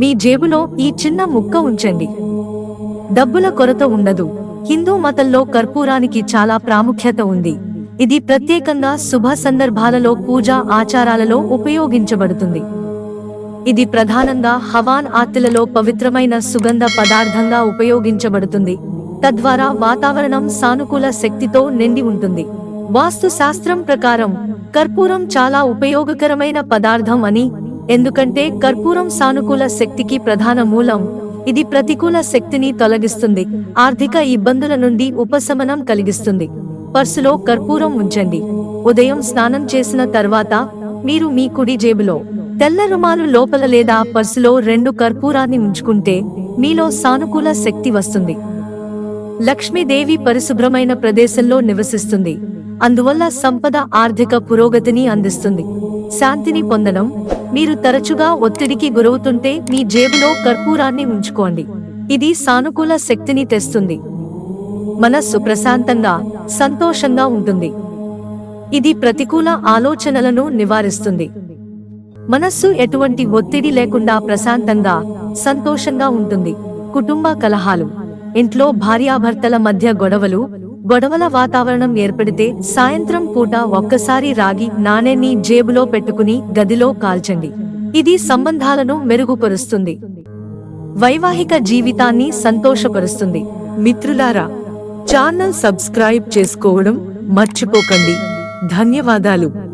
మీ జేబులో ఈ చిన్న ముక్క ఉంచండి. డబ్బుల కొరత ఉండదు. హిందూ మతంలో కర్పూరానికి చాలా ప్రాముఖ్యత ఉంది. ఇది ప్రత్యేకంగా శుభ సందర్భాలలో పూజా ఆచారాలలో ఉపయోగించబడుతుంది. ఇది ప్రధానంగా హవాన్ ఆత్తిలలో పవిత్రమైన సుగంధ పదార్థంగా ఉపయోగించబడుతుంది. తద్వారా వాతావరణం సానుకూల శక్తితో నిండి ఉంటుంది. వాస్తు శాస్త్రం ప్రకారం కర్పూరం చాలా ఉపయోగకరమైన పదార్థం అని ఎందుకంటే కర్పూరం సానుకూల శక్తికి ప్రధాన మూలం. ఇది ప్రతికూల శక్తిని తొలగిస్తుంది. ఆర్థిక ఇబ్బందుల నుండి ఉపశమనం కలిగిస్తుంది. పర్సులో కర్పూరం ఉంచండి. ఉదయం స్నానం చేసిన తర్వాత మీరు మీ కుడి జేబులో తెల్ల రుమాలు లోపల లేదా పర్సులో రెండు కర్పూరాన్ని ఉంచుకుంటే మీలో సానుకూల శక్తి వస్తుంది. లక్ష్మీదేవి పరిశుభ్రమైన ప్రదేశంలో నివసిస్తుంది. అందువల్ల సంపద ఆర్థిక పురోగతిని అందిస్తుంది. శాంతిని పొందడం మీరు తరచుగా ఒత్తిడికి గురవుతుంటే మీ జేబులో కర్పూరాన్ని ఉంచుకోండి. ఇది సానుకూల శక్తిని తెస్తుంది. మనస్సు ప్రశాంతంగా సంతోషంగా ఉంటుంది. ఇది ప్రతికూల ఆలోచనలను నివారిస్తుంది. మనస్సు ఎటువంటి ఒత్తిడి లేకుండా ప్రశాంతంగా సంతోషంగా ఉంటుంది. కుటుంబ కలహాలు ఇంట్లో భార్యాభర్తల మధ్య గొడవలు గొడవల వాతావరణం ఏర్పడితే సాయంత్రం పూట ఒక్కసారి రాగి నాణేని జేబులో పెట్టుకుని గదిలో కాల్చండి. ఇది సంబంధాలను మెరుగుపరుస్తుంది. వైవాహిక జీవితాన్ని సంతోషపరుస్తుంది. మిత్రులారా ఛానల్ సబ్స్క్రైబ్ చేసుకోవడం మర్చిపోకండి. ధన్యవాదాలు.